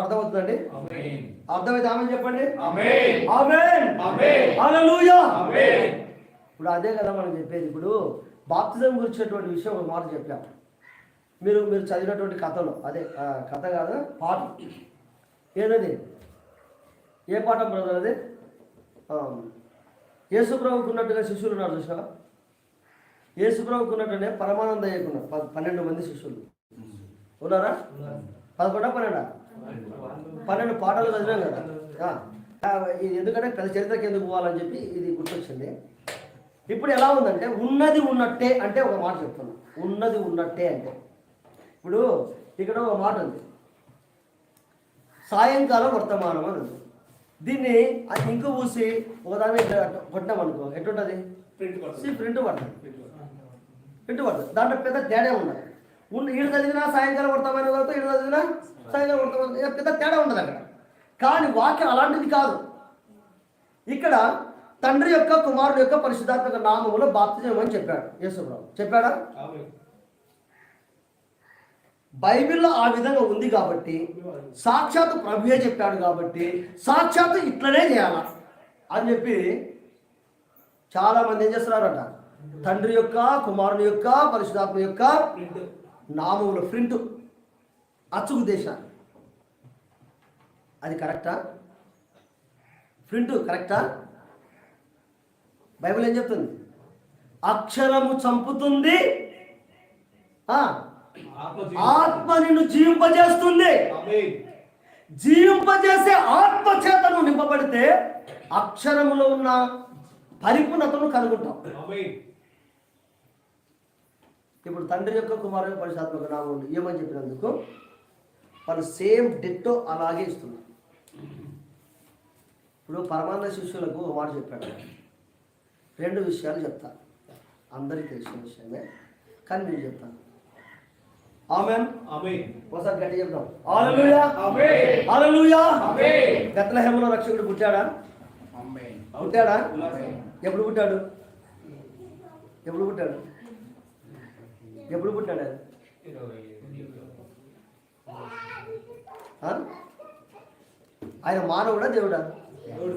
అర్థమవుతుందండి? అర్థమైతే ఆమె చెప్పండి? ఇప్పుడు అదే కదా మనం చెప్పేది. ఇప్పుడు బాప్తిజం గురించినటువంటి విషయం ఒక మాట చెప్పాం. మీరు మీరు చదివినటువంటి కథలో. అదే కథ కాదు పాఠం. ఏదది? ఏ పాఠం బ్రదర్ అది? యేసుప్రభుకు ఉన్నట్టుగా శిష్యులు ఉన్నారు చూసావా? యేసుప్రభుకు ఉన్నట్టునే పరమానంద అయ్యకున్నారు ప- పన్నెండు మంది శిష్యులు. ఉన్నారా? పదకొండా పన్నెండా? పన్నెండు పాటలు చదివాం కదా. ఇది ఎందుకంటే పెద్ద చరిత్రకి ఎందుకు పోవాలని చెప్పి ఇది గుర్తొచ్చింది. ఇప్పుడు ఎలా ఉందంటే ఉన్నది ఉన్నట్టే అంటే ఒక మాట చెప్తున్నా. ఉన్నది ఉన్నట్టే అంటే. ఇప్పుడు ఇక్కడ ఒక మాట ఉంది. సాయంకాలం వర్తమానం అని ఉంది. దీన్ని ఇంకు పూసి ఒకదాని కొట్టినాం అనుకో ఎట్లుంటుంది? ప్రింట్. సి ప్రింట్ పడుతుంది. ప్రింట్ పడుతుంది. దాంట్లో పెద్ద తేడా ఉండదు ఉన్న ఈడు చదివినా సాయంకాలం వర్తమానం చదువుతాం ఈడు చదివినా సాయంకాలం ఇక పెద్ద తేడా ఉండదు అక్కడ. కానీ వాక్యం అలాంటిది కాదు. ఇక్కడ తండ్రి యొక్క కుమారుడు యొక్క పరిశుద్ధాత్మక నామములో బాప్తిజం అని చెప్పాడు యేసుప్రభు. చెప్పాడా? బైబిల్లో ఆ విధంగా ఉంది కాబట్టి సాక్షాత్ ప్రభుయే చెప్పాడు కాబట్టి సాక్షాత్ ఇట్లనే చేయాల అని చెప్పి చాలా మంది ఏం చేస్తున్నారట? తండ్రి యొక్క కుమారుని యొక్క పరిశుధాత్మ యొక్క నామముల ప్రింట్. అచ్చుకు దేశ. అది కరెక్టా? ప్రింట్ కరెక్టా? బైబిల్ ఏం చెప్తుంది? అక్షరము చంపుతుంది. ఆత్మ నిన్ను జీవింపజేస్తుంది. జీవింపజేసే ఆత్మ చేత నువ్వు నింపబడితే అక్షరములో ఉన్న పరిపూర్ణతను కనుగొంటావు. ఆమేన్. ఇప్పుడు తండ్రి యొక్క కుమారు పరిశాత్మక నామం ఏమని చెప్పినందుకు వాళ్ళు సేమ్ డిట్టో అలాగే ఇస్తున్నారు. ఇప్పుడు పరమానంద శిష్యులకు ఒక మాట చెప్పాడు. రెండు విషయాలు చెప్తా. అందరికీ తెలిసిన విషయమే కానీ నేను చెప్తాను. ఆమె ఒకసారి గట్టి చెప్తాం గత్లహేమలో రక్షకుడు పుట్టాడా? పుట్టాడా? ఎప్పుడు పుట్టాడు? ఎప్పుడు పుట్టాడు? ఎప్పుడు పుట్టాడు ఆయన? ఆయన మానవుడా దేవుడా? దేవుడు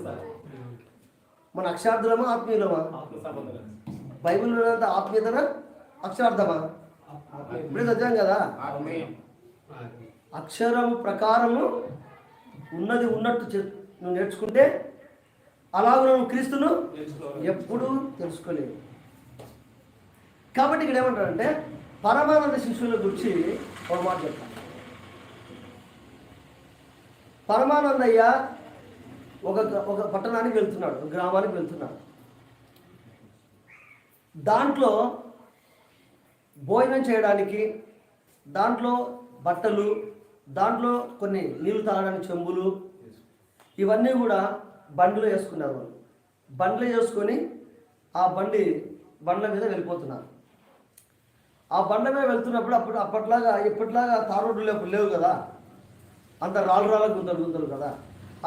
మన అక్షార్థులమా ఆత్మీయులమా? బైబిల్ ఉన్నంత ఆత్మీయతనా? అక్షరార్థమా? ఇప్పుడే చదివాం కదా. అక్షరం ప్రకారము ఉన్నది ఉన్నట్టు నువ్వు నేర్చుకుంటే అలాగ నువ్వు క్రీస్తును ఎప్పుడూ తెలుసుకోలేదు కాబట్టి ఇక్కడ ఏమంటారంటే పరమానంద శిష్యుల గురించి ఒక మాట చెప్తాను. పరమానందయ్య ఒక ఒక పట్టణానికి వెళ్తున్నాడు గ్రామానికి వెళ్తున్నాడు. దాంట్లో భోజనం చేయడానికి దాంట్లో బట్టలు దాంట్లో కొన్ని నీళ్ళు తాగడానికి చెంబులు ఇవన్నీ కూడా బండిలో వేసుకున్నారు వాళ్ళు. బండ్లు వేసుకొని ఆ బండి బండ్ల మీద వెళ్ళిపోతున్నారు. ఆ బండ్ల మీద వెళ్తున్నప్పుడు అప్పుడు అప్పట్లాగా ఇప్పట్లాగా తార్ రోడ్లు లేవు లేవు కదా. అంత రాళ్ళు రాళ్ళ గుంతలు గుంతలు కదా.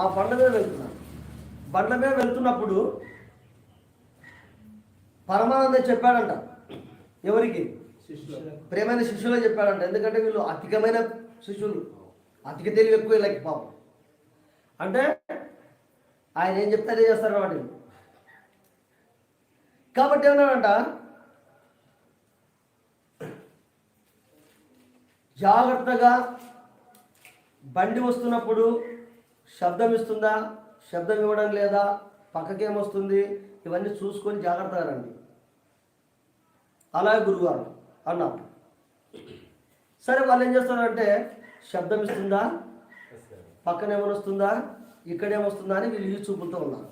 ఆ బండ్ల మీద వెళ్తున్నారు బండ్ల మీద వెళ్తున్నప్పుడు పరమానంద చెప్పాడంట ఎవరికి? శిష్యులు ప్రేమైన శిష్యులే చెప్పాడంట. ఎందుకంటే వీళ్ళు అధికమైన శిష్యులు. అధిక తెలివి ఎక్కువ వీళ్ళకి పాపం. అంటే ఆయన ఏం చెప్తే అదే చేస్తారు కాబట్టి. కాబట్టి ఏమన్నాడంట? జాగ్రత్తగా బండి వస్తున్నప్పుడు శబ్దం ఇస్తుందా? శబ్దం ఇవ్వడం లేదా? పక్కకేమొస్తుంది ఇవన్నీ చూసుకొని జాగ్రత్తగా రండి. అలాగే గురుగారు అన్నారు. సరే వాళ్ళు ఏం చేస్తారంటే శబ్దం ఇస్తుందా? పక్కన ఏమైనా వస్తుందా? ఇక్కడేమొస్తుందా అని వీళ్ళు ఈ చూపులతో ఉన్నారు.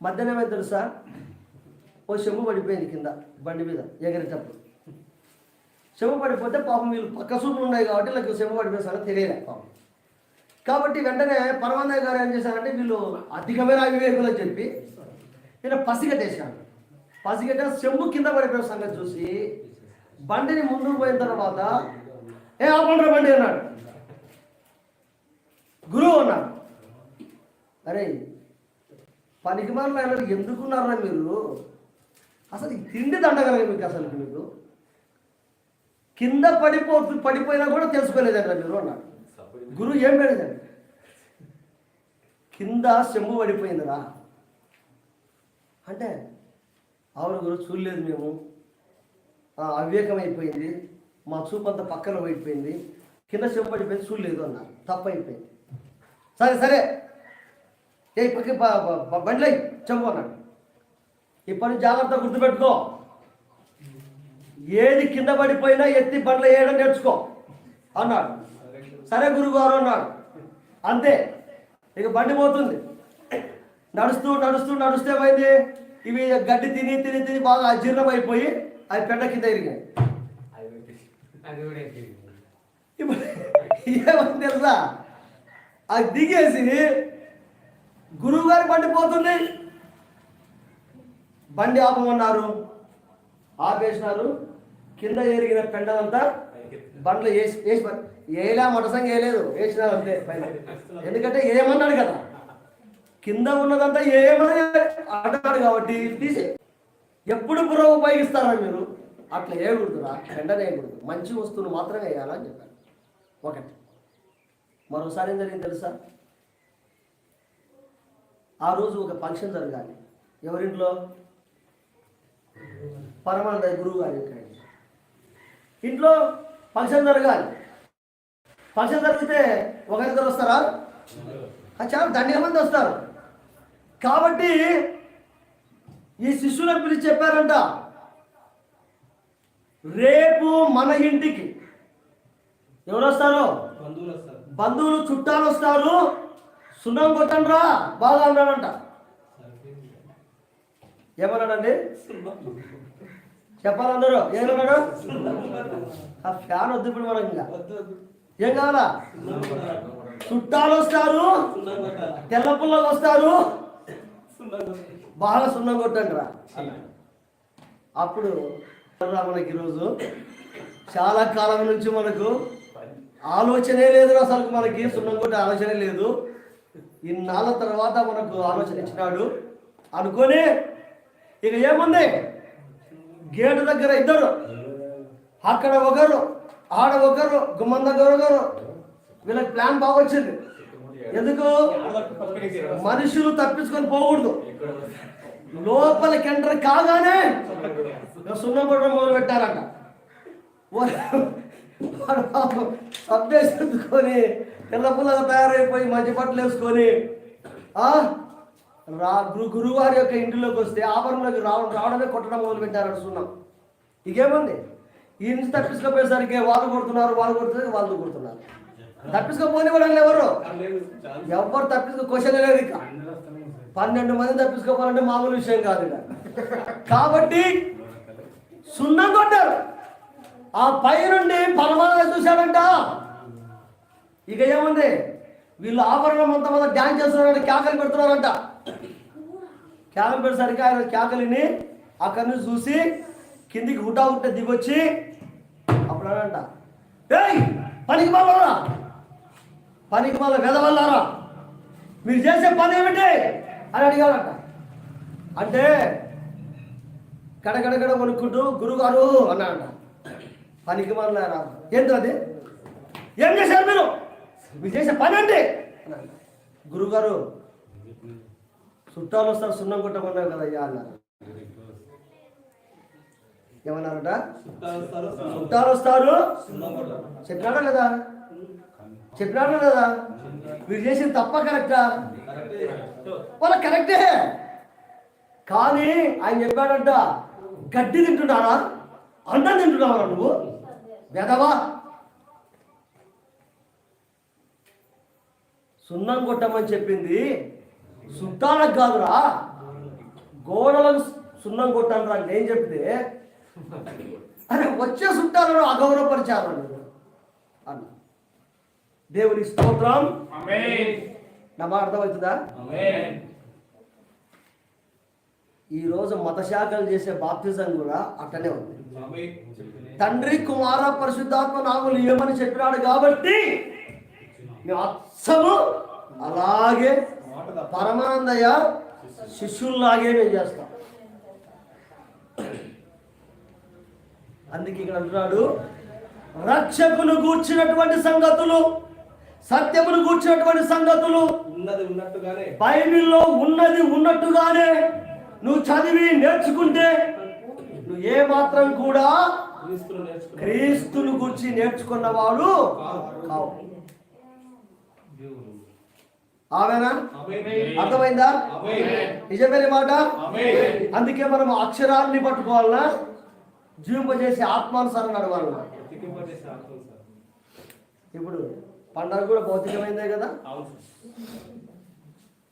మధ్యాహ్నం ఏమైంది తెలుసా? ఓ చెంబు పడిపోయింది కింద బండి మీద ఎగరేటప్పుడు. చెంబు పడిపోతే పాపం వీళ్ళు పక్క చూపులు ఉన్నాయి కాబట్టి వీళ్ళకి చెంబు పడిపోయిన తెలియలే పాపం. కాబట్టి వెంటనే పరమాన్నయ్య గారు ఏం చేశారంటే వీళ్ళు అధికమైన అవివేకులు అని చెప్పి నేను పసిగట్టేశాడు పసిగట్టే చెంబు కింద పడిపోయిన సంగతి చూసి బండిని ముందుకు పోయిన తర్వాత ఏ ఆపండ్రా బండి అన్నాడు. గురువు అన్నాడు. అరే పనికి మాలిన ఎందుకున్నారా మీరు? అసలు తిండి దండగలగా మీకు అసలు మీకు కింద పడిపో పడిపోయినా కూడా తెలుసుకోలేదంట మీరు అన్నాడు గురువు ఏం పెడదండి? కింద చెంబు పడిపోయిందిరా. అంటే అవును గురు చూడలేదు మేము. అవివేకమైపోయింది. అవివేకం అయిపోయింది మా చూపు అంతా పక్కన పోయిపోయింది. కింద చెంబు పడిపోయింది చూడలేదు అన్నారు తప్పైపోయింది. సరే సరే. ఏ పక్క బండ్లై చెంబు అన్నాడు. ఇప్పటి నుంచి జాగ్రత్త గుర్తుపెట్టుకో. ఏది కింద పడిపోయినా ఎత్తి బండ్ల వేయడం నేర్చుకో అన్నాడు. సరే గురుగారు అన్నాడు. అంతే. ఇక బండి పోతుంది. నడుస్తూ నడుస్తూ నడుస్తే పోయింది. ఇవి గడ్డి తిని తిని తిని బాగా అజీర్ణం అయిపోయి అవి పెండ కింద ఇరిగాయి. ఇప్పుడు ఏమని తెలుసా? అది దిగేసి గురువు గారి బండి పోతుంది. బండి ఆపమన్నారు. ఆపేసినారు. కింద ఎరిగిన పెండలంతా బండ్లు వేసి వేసి ప- వేయలే వేయలేదు. వేసినారు అంతే పైన. ఎందుకంటే ఏమన్నాడు కదా? కింద ఉన్నదంతా ఏమని అంటాడు కాబట్టి తీసే. ఎప్పుడు బుర్ర ఉపయోగిస్తారా మీరు? అట్లా వేయకూడదురా పెండనే వేయకూడదు. మంచి వస్తువులు మాత్రమే వేయాలని చెప్పారు ఒకటి మరోసారి ఏం జరిగింది తెలుసా? ఆ రోజు ఒక ఫంక్షన్ జరగాలి. ఎవరింట్లో? పరమానంద గురువు గారి ఇంట్లో. ఫంక్షన్ జరగాలి. ఫంక్షన్ జరిగితే ఒకరిద్దరు వస్తారా? చాలా దండిగా మంది వస్తారు. కాబట్టి ఈ శిష్యులను పిలిచి చెప్పారంట. రేపు మన ఇంటికి ఎవరు వస్తారు? బంధువులు చుట్టాలు వస్తారు. సున్నం కొట్టండి రా బాగా అన్నాడంట ఏమన్నాడండి? చెప్పాలందరూ ఏమన్నాడు ఆ ఫ్యాన్ వద్దు ఇప్పుడు మనకి ఇంకా. ఏం కావాలా? చుట్టాలు వస్తారు తెల్ల పుల్లలు వస్తారు. బాగా సున్నం కొట్టండి రా అప్పుడు మనకి ఈరోజు చాలా కాలం నుంచి మనకు ఆలోచనే లేదు అసలు మనకి సున్నం కొట్టే ఆలోచనే లేదు. ఇన్నాళ్ళ తర్వాత మనకు ఆలోచన ఇచ్చినాడు. అనుకొని ఇక ఏముంది? గేటు దగ్గర ఇద్దరు. అక్కడ ఒకరు ఆడ ఒకరు గుమ్మం దగ్గర ఒకరు. వీళ్ళకి ప్లాన్ బాగా వచ్చింది. ఎందుకు? మనుషులు తప్పించుకొని పోకూడదు. లోపలికి ఎంటర్ కాగానే ఇక సున్నం మొదలు పెట్టారంట. వాడు సబ్బేసుకొని తెల్ల పుల్లగా తయారైపోయి మంచి బట్టలు వేసుకొని రా గురు గురువారి యొక్క ఇంటిలోకి వస్తే ఆభరణంలోకి రావడం రావడమే కొట్టడం మొదలు పెట్టారు సున్నం ఇకేముంది? ఈ నుంచి తప్పించుకోపోయేసరికి వాళ్ళు కొడుతున్నారు వాళ్ళు కొడుతున్నారు వాళ్ళు కొడుతున్నారు. తప్పించుకోపోని వాళ్ళు ఎవరు? ఎవరు? తప్పించుకో క్వశ్చన్ లేదు ఇక. పన్నెండు మంది తప్పించుకోవాలంటే మామూలు విషయం కాదు ఇక. కాబట్టి సున్నం కొట్టారు. ఆ పై నుండి పరమానంద చూశాడంట. ఇక ఏముంది? వీళ్ళు ఆభరణం అంతా మంది డ్యాన్స్ చేస్తున్నారంట కేకలు పెడుతున్నారంట. కేకలు పెట్టేసరికి ఆయన కేకలిని అక్కడి నుంచి చూసి కిందికి హుటా హుట్ట దిగొచ్చి అప్పుడు అనంట ఏయ్ పనికి మళ్ళరా పనికి మళ్ళా వెదవల్లారా? మీరు చేసే పని ఏమిటి? అని అడిగారంట అంటే కడగడగడ కొనుక్కుంటూ గురుగారు అన్నాడంట. పనికి మళ్ళారా ఏంటో అది? ఏం చేశారు మీరు? మీరు చేసే పని అంటే గురుగారు చుట్టాలు వస్తారు సున్నం కొట్టమన్నారు కదా అయ్యా అన్నారు ఏమన్నారట? చుట్టాలు వస్తారు చెప్పినాడా కదా? చెప్పినాడా కదా? మీరు చేసింది తప్ప కరెక్టా? వాళ్ళ కరెక్టే. కానీ ఆయన చెప్పాడంట గడ్డి తింటున్నారా? అన్నం తింటున్నావా నువ్వు? వెదవా సున్నం కొట్టమని చెప్పింది చుట్టాలకు కాదురా. గోడలకు సున్నం కొట్టాను రా నేను చెప్తే అరే వచ్చే చుట్టాలను అగౌరవపరిచారు అన్న. దేవుని స్తోత్రం. నా అర్థమవుతుందా? ఆమేన్. ఈ రోజు మత శాఖలు చేసే బాప్తిజం కూడా అట్టనే ఉంది. తండ్రి కుమార పరిశుద్ధాత్మ నాములు ఏమని చెప్పినాడు కాబట్టి మేము అలాగే పరమానందయ్య శిష్యుల్లాగే మేము చేస్తాం. అందుకే ఇక్కడ అంటున్నాడు రక్షకును కూర్చున్నటువంటి సంగతులు సత్యమును కూర్చున్నటువంటి సంగతులు ఉన్నది ఉన్నట్టుగానే బైబిల్లో ఉన్నది ఉన్నట్టుగానే నువ్వు చదివి నేర్చుకుంటే నువ్వు ఏ మాత్రం కూడా క్రీస్తును గురించి నేర్చుకున్నవాడు కావు. ఆమెనా. అర్థమైందా. నిజమైన మాట. అందుకే మనం అక్షరాన్ని పట్టుకోవాలన్నా జీవింపజేసి ఆత్మానుసారం నడవాలన్నా సార్. ఇప్పుడు పండగ కూడా భౌతికమైందే కదా.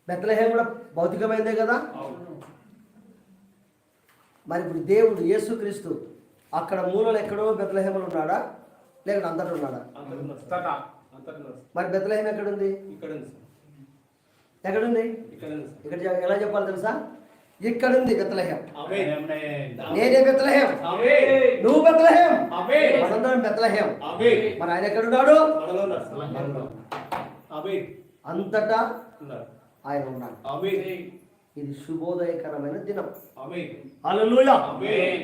బెత్తలహేం కూడా భౌతికమైందే కదా. మరి ఇప్పుడు దేవుడు యేసుక్రీస్తు అక్కడ మూలలో ఎక్కడో బెత్తలహేమలు ఉన్నాడా లేకుంటే అంతటా ఉన్నాడా మరి బెత్తలహేం ఎక్కడుంది ఇక్కడ ఉంది సార్. ఎక్కడుంది ఇక్కడ ఎలా చెప్పాలి తెలుసా ఇక్కడుంది బెత్తలహేం ఆమేన్. నేనే బెత్తలహేం ఆమేన్. నువ్వు బెత్తలహేం ఆమేన్. మనందరం బెత్తలహేం ఆమేన్. మరి ఆయన ఎక్కడున్నాడు మనలో ఉన్నారు సార్. మనలో. ఆమేన్. అంతటా ఉన్నారు. ఆయన ఉన్నాడు ఆమేన్. ఇది శుభోదయకరమైన దినం ఆమేన్. హల్లెలూయా ఆమేన్.